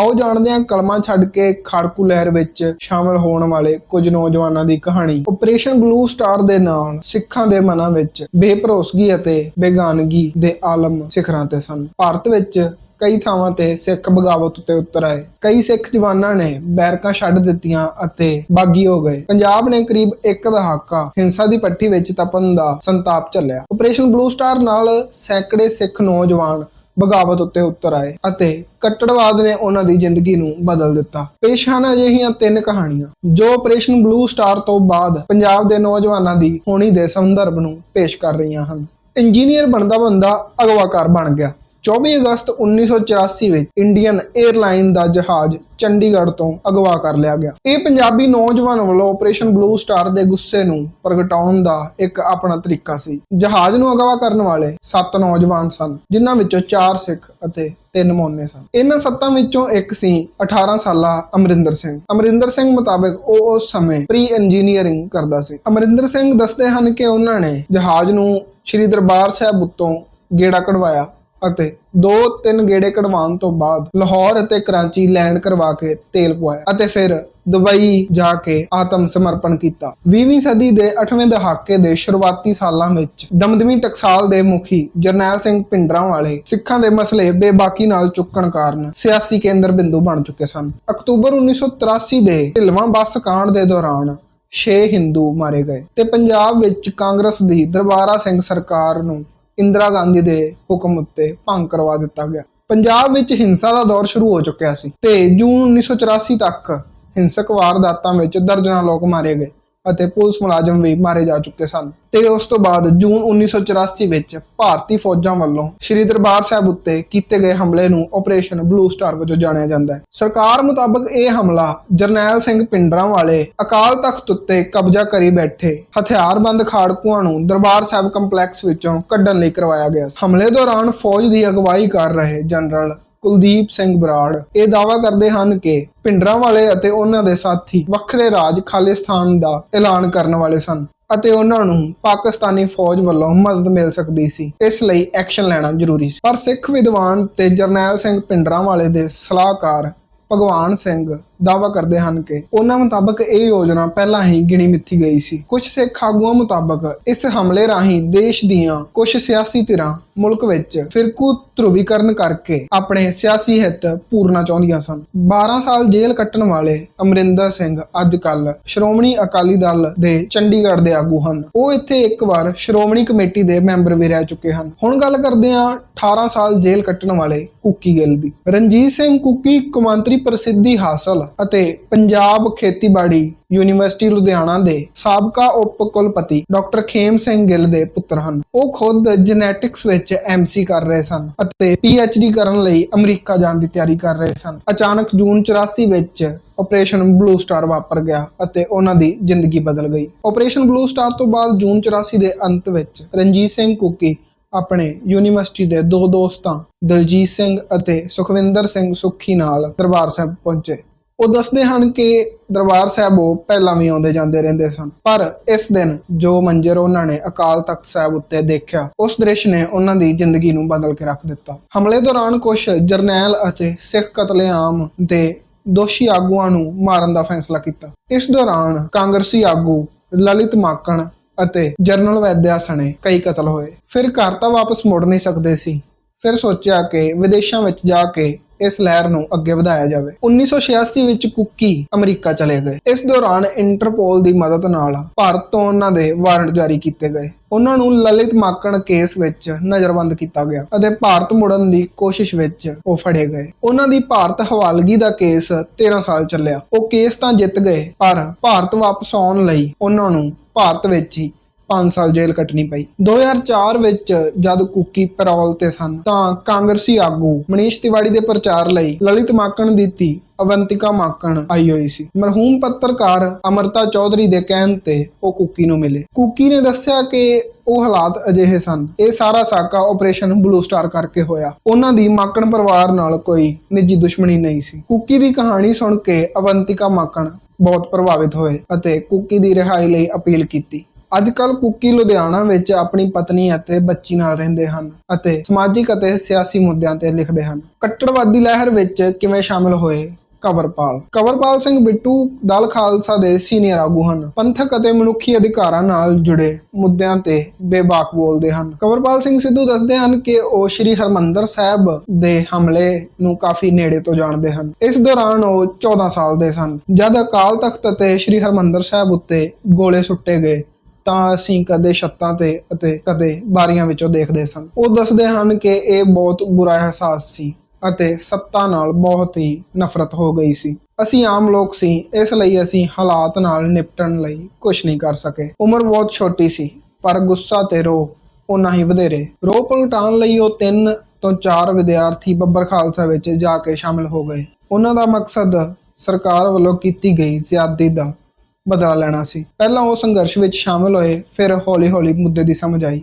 ਆਓ ਜਾਣਦੇ ਹਾਂ ਕਲਮਾਂ ਛੱਡ ਕੇ ਖਾੜਕੂ ਲਹਿਰ ਵਿੱਚ ਸ਼ਾਮਲ ਹੋਣ ਵਾਲੇ ਕੁਝ ਨੌਜਵਾਨਾਂ ਦੀ ਕਹਾਣੀ। ਆਪਰੇਸ਼ਨ ਬਲੂ ਸਟਾਰ ਦੇ ਨਾਲ ਸਿੱਖਾਂ ਦੇ ਮਨਾਂ ਵਿੱਚ ਬੇਭਰੋਸਗੀ ਅਤੇ ਬੇਗਾਨਗੀ ਦੇ ਆਲਮ ਸਿਖਰਾਂ ਤੇ ਸਨ। ਭਾਰਤ ਵਿੱਚ ਕਈ ਥਾਵਾਂ ਤੇ ਸਿੱਖ ਬਗਾਵਤ ਉੱਤੇ ਉਤਰ ਆਏ। ਕਈ ਸਿੱਖ ਜਵਾਨਾਂ ਨੇ ਬੈਰਕਾਂ ਛੱਡ ਦਿੱਤੀਆਂ ਅਤੇ ਬਾਗੀ ਹੋ ਗਏ। ਪੰਜਾਬ ਨੇ ਕਰੀਬ ਇੱਕ ਦਹਾਕਾ ਹਿੰਸਾ ਦੀ ਪੱਠੀ ਵਿੱਚ ਤਪਨ ਦਾ ਸੰਤਾਪ ਝੱਲਿਆ। ਆਪਰੇਸ਼ਨ ਬਲੂ ਸਟਾਰ ਨਾਲ ਸੈਂਕੜੇ ਸਿੱਖ ਨੌਜਵਾਨ ਬਗਾਵਤ ਉੱਤੇ ਉਤਰ ਆਏ ਅਤੇ ਕੱਟੜਵਾਦ ਨੇ ਉਹਨਾਂ ਦੀ ਜ਼ਿੰਦਗੀ ਨੂੰ ਬਦਲ ਦਿੱਤਾ। ਪੇਸ਼ ਹਨ ਅਜਿਹੀਆਂ ਤਿੰਨ ਕਹਾਣੀਆਂ, ਜੋ ਆਪਰੇਸ਼ਨ ਬਲੂ ਸਟਾਰ ਤੋਂ ਬਾਅਦ ਪੰਜਾਬ ਦੇ ਨੌਜਵਾਨਾਂ ਦੀ ਹੋਣੀ ਦੇ ਸੰਦਰਭ ਨੂੰ ਪੇਸ਼ ਕਰ ਰਹੀਆਂ ਹਨ। ਇੰਜੀਨੀਅਰ ਬਣਦਾ ਬੰਦਾ ਅਗਵਾਕਾਰ ਬਣ ਗਿਆ। 24 ਅਗਸਤ 1984 ਵਿੱਚ ਇੰਡੀਅਨ 에ਅਰਲਾਈਨ ਦਾ ਜਹਾਜ਼ ਚੰਡੀਗੜ੍ਹ ਤੋਂ ਅਗਵਾ ਕਰ ਲਿਆ ਗਿਆ। ਇਹ ਪੰਜਾਬੀ ਨੌਜਵਾਨ ਵੱਲੋਂ ਆਪਰੇਸ਼ਨ ਬਲੂ ਸਟਾਰ ਦੇ ਗੁੱਸੇ ਨੂੰ ਪ੍ਰਗਟਾਉਣ ਦਾ ਇੱਕ ਆਪਣਾ ਤਰੀਕਾ ਸੀ। ਜਹਾਜ਼ ਨੂੰ ਅਗਵਾ ਕਰਨ ਵਾਲੇ 7 ਨੌਜਵਾਨ ਸਨ, ਜਿਨ੍ਹਾਂ ਵਿੱਚੋਂ 4 ਸਿੱਖ ਅਤੇ ਤਿੰਨ ਮੋਨੇ ਸਨ। ਇਹਨਾਂ ਸੱਤਾਂ ਵਿੱਚੋਂ ਇੱਕ ਸੀ 18 ਸਾਲਾ ਅਮਰਿੰਦਰ ਸਿੰਘ। ਅਮਰਿੰਦਰ ਸਿੰਘ ਮੁਤਾਬਕ ਉਹ ਉਸ ਸਮੇਂ ਪ੍ਰੀ ਇੰਜੀਨੀਅਰਿੰਗ ਕਰਦਾ ਸੀ। ਅਮਰਿੰਦਰ ਸਿੰਘ ਦੱਸਦੇ ਹਨ ਕਿ ਉਹਨਾਂ ਨੇ ਜਹਾਜ਼ ਨੂੰ ਸ੍ਰੀ ਦਰਬਾਰ ਸਾਹਿਬ ਉੱਤੋਂ ਗੇੜਾ ਕਢਵਾਇਆ ਅਤੇ ਦੋ ਤਿੰਨ ਗੇੜੇ ਕਢਵਾਉਣ ਤੋਂ ਬਾਅਦ ਲਾਹੌਰ ਅਤੇ ਕਰਾਚੀ ਲੈਂਡ ਕਰਵਾ ਕੇ ਤੇਲ ਪਵਾਇਆ ਅਤੇ ਫਿਰ ਦੁਬਈ ਜਾ ਕੇ ਆਤਮ ਸਮਰਪਣ ਕੀਤਾ। 20ਵੀਂ ਸਦੀ ਦੇ 8ਵੇਂ ਦਹਾਕੇ ਦੇ ਸ਼ੁਰੂਆਤੀ ਸਾਲਾਂ ਵਿੱਚ ਦਮਦਮੀ ਟਕਸਾਲ ਦੇ ਮੁਖੀ ਜਰਨੈਲ ਸਿੰਘ ਪਿੰਡਰਾਂ ਵਾਲੇ ਸਿੱਖਾਂ ਦੇ ਮਸਲੇ ਬੇਬਾਕੀ ਨਾਲ ਚੁੱਕਣ ਕਾਰਨ ਸਿਆਸੀ ਕੇਂਦਰ ਬਿੰਦੂ ਬਣ ਚੁੱਕੇ ਸਨ। ਅਕਤੂਬਰ 1983 ਦੇ ਢਿਲਵਾਂ ਬੱਸ ਕਾਂਡ ਦੇ ਦੌਰਾਨ 6 ਹਿੰਦੂ ਮਾਰੇ ਗਏ ਤੇ ਪੰਜਾਬ ਵਿੱਚ ਕਾਂਗਰਸ ਦੀ ਦਰਬਾਰਾ ਸਿੰਘ ਸਰਕਾਰ ਨੂੰ ਇੰਦਰਾ ਗਾਂਧੀ ਦੇ ਹੁਕਮ ਉੱਤੇ ਭੰਗ ਕਰਵਾ ਦਿੱਤਾ ਗਿਆ। ਪੰਜਾਬ ਵਿੱਚ ਹਿੰਸਾ ਦਾ ਦੌਰ ਸ਼ੁਰੂ ਹੋ ਚੁੱਕਿਆ ਸੀ ਤੇ ਜੂਨ 1984 ਤੱਕ ਹਿੰਸਕ ਵਾਰਦਾਤਾਂ ਵਿੱਚ ਦਰਜਨਾਂ ਲੋਕ ਮਾਰੇ ਗਏ। ਅਤੇ ਪੁਲਿਸ ਮੁਲਾਜ਼ਮ ਵੀ ਮਾਰੇ ਜਾ ਚੁੱਕੇ ਸਨ। ਤੇ ਉਸ ਤੋਂ ਬਾਅਦ ਜੂਨ 1984 ਵਿੱਚ ਭਾਰਤੀ ਫੌਜਾਂ ਵੱਲੋਂ ਸ੍ਰੀ ਦਰਬਾਰ ਸਾਹਿਬ ਉੱਤੇ ਕੀਤੇ ਗਏ ਹਮਲੇ ਨੂੰ ਆਪਰੇਸ਼ਨ ਬਲੂ ਸਟਾਰ ਵਜੋਂ ਜਾਣਿਆ ਜਾਂਦਾ ਹੈ। ਸਰਕਾਰ ਮੁਤਾਬਕ ਇਹ ਹਮਲਾ ਜਰਨੈਲ ਸਿੰਘ ਪਿੰਡਰਾਂ ਵਾਲੇ ਅਕਾਲ ਤਖਤ ਉੱਤੇ ਕਬਜ਼ਾ ਕਰੀ ਬੈਠੇ ਹਥਿਆਰਬੰਦ ਖਾੜਕੂਆਂ ਨੂੰ ਦਰਬਾਰ ਸਾਹਿਬ ਕੰਪਲੈਕਸ ਵਿੱਚੋਂ ਕੱਢਣ ਲਈ ਕਰਵਾਇਆ ਗਿਆ ਹਮਲੇ ਦੌਰਾਨ ਫੌਜ ਦੀ ਅਗਵਾਈ ਕਰ ਰਹੇ ਜਨਰਲ ਕੁਲਦੀਪ ਸਿੰਘ ਬਰਾੜ। ਇਹ ਦਾਅਵਾ ਕਰਦੇ ਹਨ ਕਿ ਪਿੰਡਰਾਂ ਵਾਲੇ ਅਤੇ ਉਹਨਾਂ ਦੇ ਸਾਥੀ ਵੱਖਰੇ ਰਾਜ ਖਾਲਿਸਤਾਨ ਦਾ ਐਲਾਨ ਕਰਨ ਵਾਲੇ ਸਨ ਅਤੇ ਉਹਨਾਂ ਨੂੰ ਪਾਕਿਸਤਾਨੀ ਫੌਜ ਵੱਲੋਂ ਮਦਦ ਮਿਲ ਸਕਦੀ ਸੀ। ਇਸ ਲਈ ਐਕਸ਼ਨ ਲੈਣਾ ਜ਼ਰੂਰੀ ਸੀ। ਪਰ ਸਿੱਖ ਵਿਦਵਾਨ ਤੇ ਜਰਨੈਲ ਸਿੰਘ ਪਿੰਡਰਾਂ ਵਾਲੇ ਦੇ ਸਲਾਹਕਾਰ ਭਗਵਾਨ ਸਿੰਘ ਦਾਅਵਾ ਕਰਦੇ ਹਨ ਕਿ ਉਹਨਾਂ ਮੁਤਾਬਕ ਇਹ ਯੋਜਨਾ ਪਹਿਲਾਂ ਹੀ ਗਿਣੀ ਮਿੱਥੀ ਗਈ ਸੀ। ਕੁਝ ਸਿੱਖ ਆਗੂਆਂ ਮੁਤਾਬਕ ਇਸ ਹਮਲੇ ਰਾਹੀਂ ਦੇਸ਼ ਦੀਆਂ ਕੁਝ ਸਿਆਸੀ ਧਿਰਾਂ ਮੁਲਕ ਵਿੱਚ ਫਿਰਕੂ ਧਰੁਵੀਕਰਨ ਕਰਕੇ ਆਪਣੇ ਸਿਆਸੀ ਹਿੱਤ ਪੂਰਨਾ ਚਾਹੁੰਦੀਆਂ ਸਨ। 12 ਸਾਲ ਜੇਲ੍ਹ ਕੱਟਣ ਵਾਲੇ ਅਮਰਿੰਦਰ ਸਿੰਘ ਅੱਜ ਕੱਲ ਸ਼੍ਰੋਮਣੀ ਅਕਾਲੀ ਦਲ ਦੇ ਚੰਡੀਗੜ੍ਹ ਦੇ ਆਗੂ ਹਨ। ਉਹ ਇੱਥੇ ਇੱਕ ਵਾਰ ਸ਼੍ਰੋਮਣੀ ਕਮੇਟੀ ਦੇ ਮੈਂਬਰ ਵੀ ਰਹਿ ਚੁੱਕੇ ਹਨ। ਹੁਣ ਗੱਲ ਕਰਦੇ ਹਾਂ 18 ਸਾਲ ਜੇਲ੍ਹ ਕੱਟਣ ਵਾਲੇ ਕੁੱਕੀ ਗਿੱਲ ਦੀ। ਰਣਜੀਤ ਸਿੰਘ ਕੁੱਕੀ ਕੌਮਾਂਤਰੀ ਪ੍ਰਸਿੱਧੀ ਹਾਸਲ ਅਤੇ ਪੰਜਾਬ ਖੇਤੀਬਾੜੀ ਯੂਨੀਵਰਸਿਟੀ ਲੁਧਿਆਣਾ ਦੇ ਸਾਬਕਾ ਉਪ ਕੁਲਪਤੀ ਡਾਕਟਰ ਖੇਮ ਸਿੰਘ ਗਿੱਲ ਦੇ ਪੁੱਤਰ ਹਨ। ਉਹ ਖੁਦ ਜੈਨੇਟਿਕਸ ਵਿੱਚ ਐਮਸੀ ਕਰ ਰਹੇ ਸਨ ਅਤੇ ਡੀ ਕਰਨ ਲਈ ਅਮਰੀਕਾ ਜਾਣ ਦੀ ਤਿਆਰੀ ਕਰ ਰਹੇ ਸਨ। ਅਚਾਨਕ ਜੂਨ 84 ਵਿੱਚ ਆਪਰੇਸ਼ਨ ਬਲੂ ਸਟਾਰ ਵਾਪਰ ਗਿਆ ਅਤੇ ਉਹਨਾਂ ਦੀ ਜ਼ਿੰਦਗੀ ਬਦਲ ਗਈ। ਆਪਰੇਸ਼ਨ ਬਲੂ ਸਟਾਰ ਤੋਂ ਬਾਅਦ ਜੂਨ 84 ਦੇ ਅੰਤ ਵਿੱਚ ਰਣਜੀਤ ਸਿੰਘ ਕੁੱਕੀ ਆਪਣੇ ਯੂਨੀਵਰਸਿਟੀ ਦੇ ਦੋ ਦੋਸਤਾਂ ਦਲਜੀਤ ਸਿੰਘ ਅਤੇ ਸੁਖਵਿੰਦਰ ਸਿੰਘ ਸੁੱਖੀ ਨਾਲ ਦਰਬਾਰ ਸਾਹਿਬ ਪਹੁੰਚੇ। ਉਹ ਦੱਸਦੇ ਹਨ ਕਿ ਦਰਬਾਰ ਸਾਹਿਬ ਉਹ ਪਹਿਲਾਂ ਵੀ ਆਉਂਦੇ ਜਾਂਦੇ ਰਹਿੰਦੇ ਸਨ। ਪਰ ਇਸ ਦਿਨ ਜੋ ਮੰਜ਼ਰ ਉਹਨਾਂ ਨੇ ਅਕਾਲ ਤਖਤ ਸਾਹਿਬ ਉੱਤੇ ਦੇਖਿਆ, ਉਸ ਦ੍ਰਿਸ਼ ਨੇ ਉਹਨਾਂ ਦੀ ਜ਼ਿੰਦਗੀ ਨੂੰ ਬਦਲ ਕੇ ਰੱਖ ਦਿੱਤਾ। ਹਮਲੇ ਦੌਰਾਨ ਕੁਝ ਜਰਨੈਲ ਅਤੇ ਸਿੱਖ ਕਤਲੇਆਮ ਦੇ ਦੋਸ਼ੀ ਆਗੂਆਂ ਨੂੰ ਮਾਰਨ ਦਾ ਫੈਸਲਾ ਕੀਤਾ। ਇਸ ਦੌਰਾਨ ਕਾਂਗਰਸੀ ਆਗੂ ਲਲਿਤ ਮਾਕਣ ਅਤੇ ਜਰਨਲ ਵੈਦਿਆ ਸਣੇ ਕਈ ਕਤਲ ਹੋਏ। ਫਿਰ ਘਰ ਤਾਂ ਵਾਪਸ ਮੁੜ ਨਹੀਂ ਸਕਦੇ ਸੀ। ਫਿਰ ਸੋਚਿਆ ਕਿ ਵਿਦੇਸ਼ਾਂ ਵਿੱਚ ਜਾ ਕੇ ਇਸ ਲਹਿਰ ਨੂੰ ਅੱਗੇ ਵਧਾਇਆ ਜਾਵੇ। 1986 ਵਿੱਚ ਕੁੱਕੀ ਅਮਰੀਕਾ ਚਲੇ ਗਏ। ਇਸ ਦੌਰਾਨ ਇੰਟਰਪੋਲ ਦੀ ਮਦਦ ਨਾਲ ਭਾਰਤ ਤੋਂ ਉਹਨਾਂ ਦੇ ਵਾਰੰਟ ਜਾਰੀ ਕੀਤੇ ਗਏ। ਉਹਨਾਂ ਨੂੰ ਲਲਿਤ ਮਾਕਣ ਕੇਸ ਵਿੱਚ ਨਜ਼ਰਬੰਦ ਕੀਤਾ ਗਿਆ ਅਤੇ ਭਾਰਤ ਮੁੜਨ ਦੀ ਕੋਸ਼ਿਸ਼ ਵਿੱਚ ਉਹ ਫੜੇ ਗਏ। ਉਹਨਾਂ ਦੀ ਭਾਰਤ ਹਵਾਲਗੀ ਦਾ ਕੇਸ 13 ਸਾਲ ਚੱਲਿਆ। ਉਹ ਕੇਸ ਤਾਂ ਜਿੱਤ ਗਏ, ਪਰ ਭਾਰਤ ਵਾਪਸ ਆਉਣ ਲਈ ਉਹਨਾਂ ਨੂੰ ਭਾਰਤ ਵਿੱਚ ਹੀ 5 ਸਾਲ ਜੇਲ੍ਹ ਕੱਟਣੀ ਪਈ। 2004 ਵਿੱਚ ਜਦ ਕੁੱਕੀ ਪੈਰੋਲ ਤੇ ਸਨ, ਤਾਂ ਕਾਂਗਰਸੀ ਆਗੂ ਮਨੀਸ਼ ਤਿਵਾੜੀ ਦੇ ਪ੍ਰਚਾਰ ਲਈ ਲਲਿਤ ਮਾਕਣ ਦੀ ਧੀ ਅਵੰਤਿਕਾ ਮਾਕਣ ਆਈ ਹੋਈ ਸੀ। ਮਰਹੂਮ ਪੱਤਰਕਾਰ ਅਮਰਤਾ ਚੌਧਰੀ ਦੇ ਕਹਿਣ ਤੇ ਉਹ ਕੁੱਕੀ ਨੂੰ ਮਿਲੇ। ਕੁੱਕੀ ਨੇ ਦੱਸਿਆ ਕਿ ਉਹ ਹਾਲਾਤ ਅਜਿਹੇ ਸਨ। ਇਹ ਸਾਰਾ ਸਾਕਾ ਆਪਰੇਸ਼ਨ ਬਲੂ ਸਟਾਰ ਕਰਕੇ ਹੋਇਆ। ਉਹਨਾਂ ਦੀ ਮਾਕਣ ਪਰਿਵਾਰ ਨਾਲ ਕੋਈ ਨਿੱਜੀ ਦੁਸ਼ਮਣੀ ਨਹੀਂ ਸੀ। ਕੁੱਕੀ ਦੀ ਕਹਾਣੀ ਸੁਣ ਕੇ ਅਵੰਤਿਕਾ ਮਾਕਣ ਬਹੁਤ ਪ੍ਰਭਾਵਿਤ ਹੋਏ ਅਤੇ ਕੁੱਕੀ ਦੀ ਰਿਹਾਈ ਲਈ ਅਪੀਲ ਕੀਤੀ। ਅੱਜ ਕੱਲ ਕੁੱਕੀ ਲੁਧਿਆਣਾ ਵਿੱਚ ਆਪਣੀ ਪਤਨੀ ਅਤੇ ਬੱਚੀ ਨਾਲ ਰਹਿੰਦੇ ਹਨ ਅਤੇ ਸਮਾਜਿਕ ਅਤੇ ਸਿਆਸੀ ਮੁੱਦਿਆਂ ਤੇ ਲਿਖਦੇ ਹਨ। ਕੱਟੜਵਾਦੀ ਲਹਿਰ ਵਿੱਚ ਕਿਵੇਂ ਸ਼ਾਮਲ ਹੋਏ? ਕਵਰਪਾਲ। ਕਵਰਪਾਲ ਸਿੰਘ ਬਿੱਟੂ ਦਲ ਖਾਲਸਾ ਦੇ ਸੀਨੀਅਰ ਆਗੂ ਹਨ। ਪੰਥਕ ਅਤੇ ਮਨੁੱਖੀ ਅਧਿਕਾਰਾਂ ਨਾਲ ਜੁੜੇ ਮੁੱਦਿਆਂ ਤੇ ਬੇਬਾਕ ਬੋਲਦੇ ਹਨ। ਕਵਰਪਾਲ ਸਿੰਘ ਸਿੱਧੂ ਦੱਸਦੇ ਹਨ ਕਿ ਉਹ ਸ੍ਰੀ ਹਰਮੰਦਰ ਸਾਹਿਬ ਦੇ ਹਮਲੇ ਨੂੰ ਕਾਫੀ ਨੇੜੇ ਤੋਂ ਜਾਣਦੇ ਹਨ। ਇਸ ਦੌਰਾਨ ਉਹ 14 ਸਾਲ ਦੇ ਸਨ। ਜਦ ਅਕਾਲ ਤਖਤ ਅਤੇ ਸ੍ਰੀ ਹਰਮੰਦਰ ਸਾਹਿਬ ਉੱਤੇ ਗੋਲੇ ਸੁੱਟੇ ਗਏ ਤਾਂ ਅਸੀਂ ਕਦੇ ਛੱਤਾਂ ਤੇ ਅਤੇ ਕਦੇ ਬਾਰੀਆਂ ਵਿੱਚੋਂ ਦੇਖਦੇ ਸਨ। ਉਹ ਦੱਸਦੇ ਹਨ ਕਿ ਇਹ ਬਹੁਤ ਬੁਰਾ ਅਹਿਸਾਸ ਸੀ ਅਤੇ ਸੱਤਾ ਨਾਲ ਬਹੁਤ ਹੀ ਨਫ਼ਰਤ ਹੋ ਗਈ ਸੀ। ਅਸੀਂ ਆਮ ਲੋਕ ਸੀ, ਇਸ ਲਈ ਅਸੀਂ ਹਾਲਾਤ ਨਾਲ ਨਿਪਟਣ ਲਈ ਕੁਝ ਨਹੀਂ ਕਰ ਸਕੇ। ਉਮਰ ਬਹੁਤ ਛੋਟੀ ਸੀ, ਪਰ ਗੁੱਸਾ ਤੇ ਰੋਹ ਉਨਾ ਹੀ ਵਧੇਰੇ। ਰੋਹ ਪ੍ਰਗਟਾਉਣ ਲਈ ਉਹ ਤਿੰਨ ਤੋਂ ਚਾਰ ਵਿਦਿਆਰਥੀ ਬੱਬਰ ਖਾਲਸਾ ਵਿੱਚ ਜਾ ਕੇ ਸ਼ਾਮਲ ਹੋ ਗਏ। ਉਹਨਾਂ ਦਾ ਮਕਸਦ ਸਰਕਾਰ ਵੱਲੋਂ ਕੀਤੀ ਗਈ ਜ਼ਿਆਦਤੀ ਦਾ ਬਦਲਾ ਲੈਣਾ ਸੀ। ਪਹਿਲਾਂ ਉਹ ਸੰਘਰਸ਼ ਵਿੱਚ ਸ਼ਾਮਲ ਹੋਏ, ਫਿਰ ਹੌਲੀ-ਹੌਲੀ ਮੁੱਦੇ ਦੀ ਸਮਝ ਆਈ।